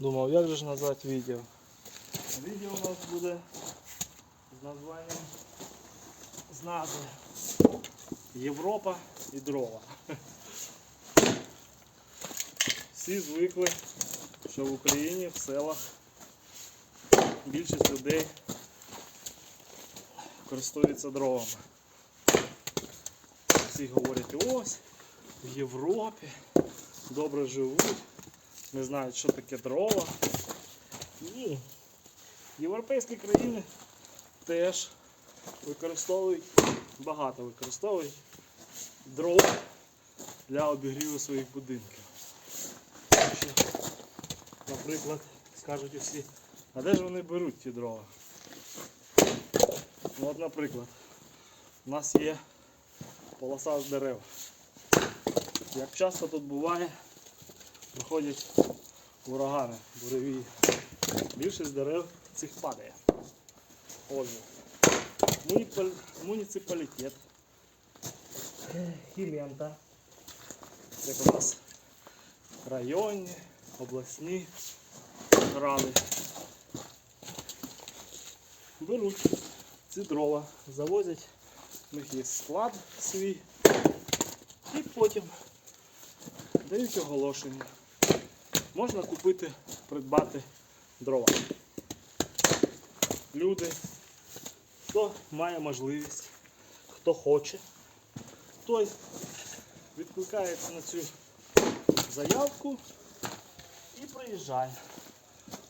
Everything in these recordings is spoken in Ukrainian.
Думав, як же ж назвати відео. Відео у нас буде з названням з назви Європа і дрова. Всі звикли, що в Україні в селах більшість людей користуються дровами. Всі говорять, ось в Європі добре живуть, не знають, що таке дрова. Ні. Європейські країни теж використовують, багато використовують дров для обігріву своїх будинків. Наприклад, скажуть усі, а де ж вони беруть ті дрова? Ну, от, наприклад, у нас є полоса з дерев. Як часто тут буває, виходять урагани, буревії. Більшість дерев цих падає. Отже, муніципалітет. Хілента. Це у нас районні, обласні ради. Беруть ці дрова, завозять, у них є склад свій. І потім дають оголошення. Можна купити, придбати дрова. Люди, хто має можливість, хто хоче, той відкликається на цю заявку і приїжджає.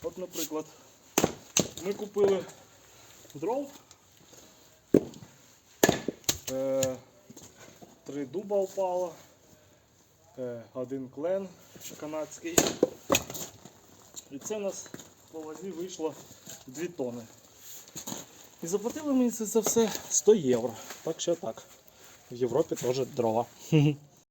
От, наприклад, ми купили дров. Е, три дуба впало, один клен канадський. І це у нас по вазі вийшло 2 тони. І заплатили мені це за все 100 євро. Так що так. В Європі теж дрова.